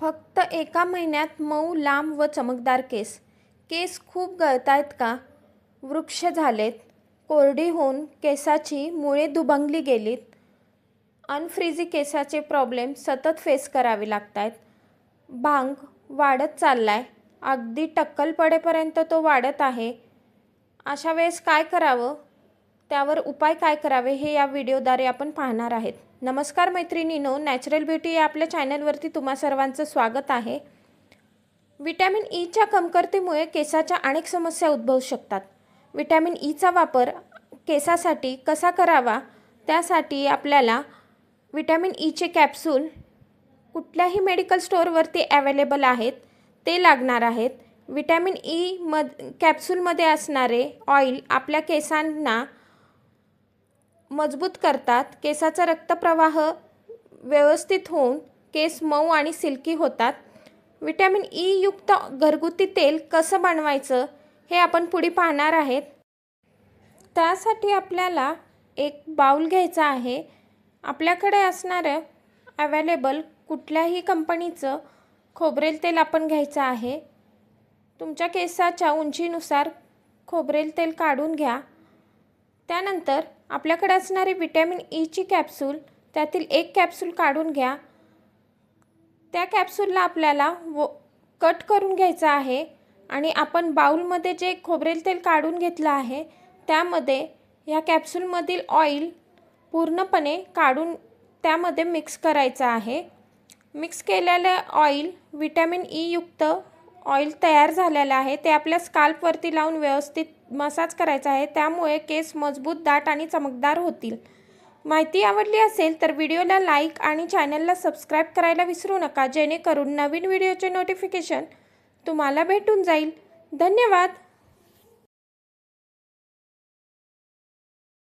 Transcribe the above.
फक्त एका महिन्यात मऊ लांब व चमकदार केस. केस खूप गळतायत का? वृक्ष झालेत. कोरडी होऊन केसाची मुळे दुभंगली गेलीत. अनफ्रिजी केसाचे प्रॉब्लेम सतत फेस करावे लागत आहेत भांग वाढत चाललाय. अगदी टक्कल पडेपर्यंत तो वाढत आहे. अशा वेळेस काय करावं? त्यावर उपाय काय करावे हे या व्हिडिओद्वारे आपण पाहणार आहेत. नमस्कार मैत्रिणीनो नॅचरल ब्युटी या आपल्या चॅनलवरती तुम्हा सर्वांचं स्वागत आहे. विटॅमिन ईच्या कमतरतेमुळे केसाच्या अनेक समस्या उद्भवू शकतात. विटॅमिन ईचा वापर केसासाठी कसा करावा? त्यासाठी आपल्याला विटॅमिन ईचे कॅप्सूल कुठल्याही मेडिकल स्टोअरवरती ॲवेलेबल आहेत ते लागणार आहेत. विटॅमिन ई मद कॅप्सूलमध्ये असणारे ऑइल आपल्या केसांना मजबूत करतात. केसाचा रक्तप्रवाह व्यवस्थित होऊन केस मऊ आणि सिल्की होतात. विटॅमिन ई युक्त घरगुती तेल कसं बनवायचं हे आपण पुढे पाहणार आहेत. त्यासाठी आपल्याला एक बाऊल घ्यायचा आहे. आपल्याकडे असणारं अवेलेबल कुठल्याही कंपनीचं खोबरेल तेल आपण घ्यायचं आहे. तुमच्या केसाच्या उंचीनुसार खोबरेल तेल काढून घ्या. त्यानंतर आपल्याकडे असणारी विटॅमिन ईची e कॅप्सूल त्यातील एक कॅप्सूल काढून घ्या. त्या कॅप्सूलला आपल्याला व कट करून घ्यायचं आहे आणि आपण बाऊलमध्ये जे खोबरेल तेल काढून घेतलं आहे त्यामध्ये ह्या कॅप्सूलमधील ऑइल पूर्णपणे काढून त्यामध्ये मिक्स करायचं आहे. मिक्स केलेलं ऑइल विटॅमिन ई e युक्त ऑइल तयार झालेलं आहे. ते आपल्या स्काल्पवरती लावून व्यवस्थित मसाज करायचा आहे. त्यामुळे केस मजबूत दाट आणि चमकदार होतील. माहिती आवडली असेल तर व्हिडिओला लाईक आणि चॅनलला सबस्क्राईब करायला विसरू नका. जेणेकरून नवीन व्हिडिओचे नोटिफिकेशन तुम्हाला भेटून जाईल. धन्यवाद!